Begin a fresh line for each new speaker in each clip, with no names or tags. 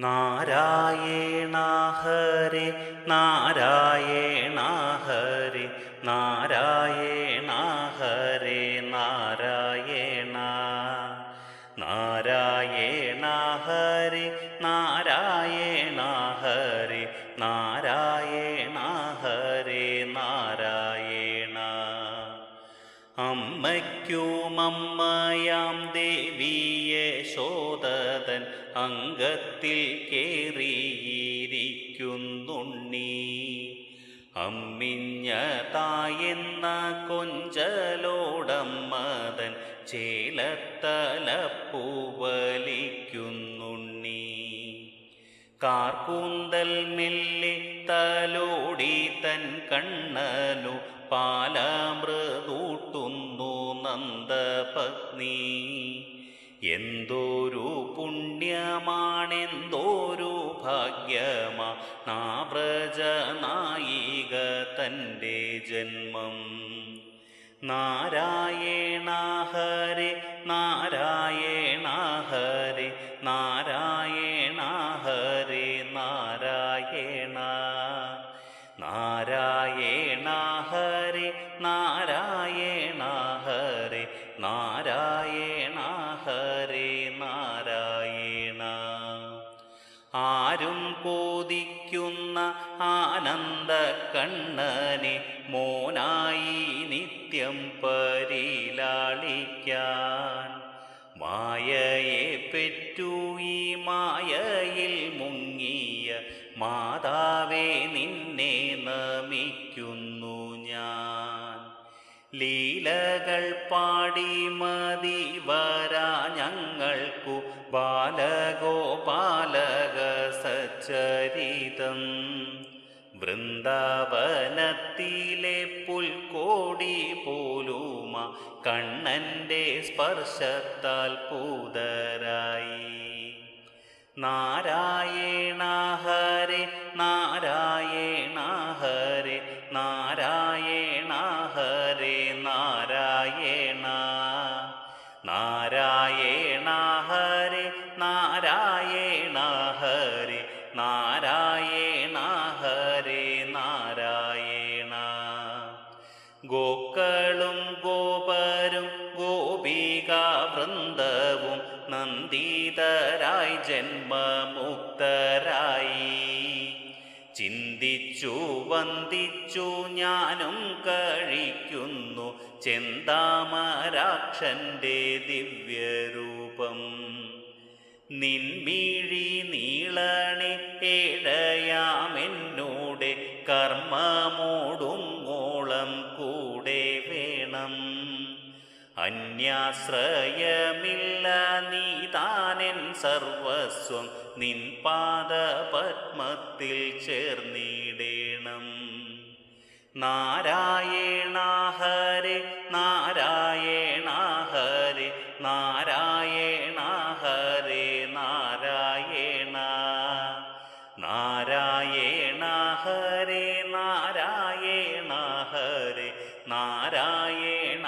നാരായണ ഹരി നാരായണ ഹരി നാരായണ ഹരി നാരായണ നാരായണ ഹരി നാരായണ. ഹരി നാരായണ ഹരി നാരായണ അമ്മയ്ക്കുമമ്മയാം ദേവിയെ ശോദതൻ അംഗത്തിൽ കേറിയിരിക്കുന്നുണ്ണി. അമ്മിഞ്ഞ തായെന്ന കൊഞ്ചലോടമ്മതൻ ചേലത്തലപ്പൂവലിക്കുന്നുണ്ണി. കാർക്കൂന്തൽ മെല്ലെ തലോടി തൻ കണ്ണനു പാലാമൃതൂട്ടുന്നു നന്ദപത്നി. എന്തോരു പുണ്യമാണെന്തോരു ഭാഗ്യമാ. നാവ്രജ നായിക തന്റെ ജന്മം. നാരായണ നാരായണാഹരെ നാരായണ ഹരി നാരായണ ഹരി നാരായണ നാരായണ കോതിക്കുന്ന ആനന്ദ കണ്ണനെ മോനായി നിത്യം പരിലാളിക്കാൻ. മായയെ പെറ്റു ഈ മായയിൽ മുങ്ങിയ മാതാവേ നിന്നെ നമിക്കുന്നു ഞാൻ. ലീലകൾ പാടി മതി വരാ ഞങ്ങൾക്കു ബാലഗോപാലക സച്ചരിതം വൃന്ദാവനത്തിലെ പുൽക്കോടി പോലുമ കണ്ണന്റെ സ്പർശത്താൽ പൂതരായി. നാരായണ ഹരി നാരായണ ഗോക്കളും ഗോപരും ഗോപിക വൃന്ദവും നന്ദിതരായി ജന്മമുക്തരായി. ചിന്തിച്ചു വന്ദിച്ചു ഞാനും കഴിക്കുന്നു ചെന്താമരാക്ഷന്റെ ദിവ്യരൂപം. നിൻമീഴി നീളണി ഏഴയാമെന്നോടെ കർമ്മമോടുങ്ങോളം അന്യാശ്രയമില്ല നീ താനെൻ സർവസ്വം. നിൻ പാദപത്മത്തിൽ ചേർന്നിടേണം. നാരായണ ഹരി നാരായണ ഹരി നാരായണ. ഹരി നാരായണ നാരായണ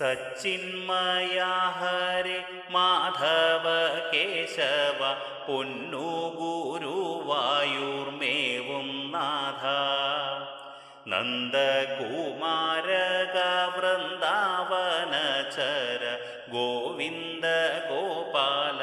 സച്ചിന്മയ ഹരി മാധവ കേശവ പൊന്നു ഗുരുവായൂർമേവും നാഥ. നന്ദകുമാരക വൃന്ദാവനചര ഗോവിന്ദ ഗോപാല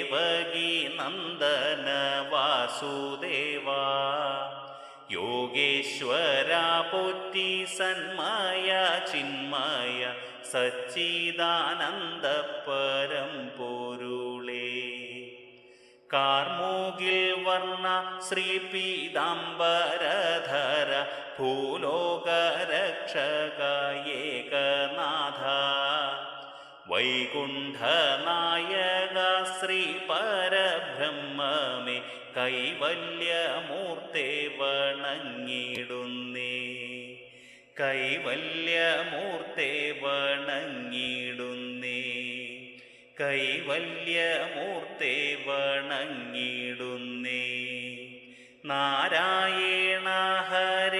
ദേവകി നന്ദന വാസുദേവ. യോഗേശ്വര പൊറ്റി സന്മയ ചിന്മയ സച്ചിദാനന്ദ പരം പൊരുളേ. കാർമൂകിൽ വർണ ശ്രീ പീതാംബരധര ഭൂലോകരക്ഷക ഏകനാഥ. വൈകുണ്ഠനായക ശ്രീ പരബ്രഹ്മമേ കൈവല്യമൂർത്തെ വണങ്ങിടുന്നേ കൈവല്യമൂർത്തെ വണങ്ങിടുന്നേ കൈവല്യമൂർത്തെ വണങ്ങിടുന്നേ നാരായണ ഹരേ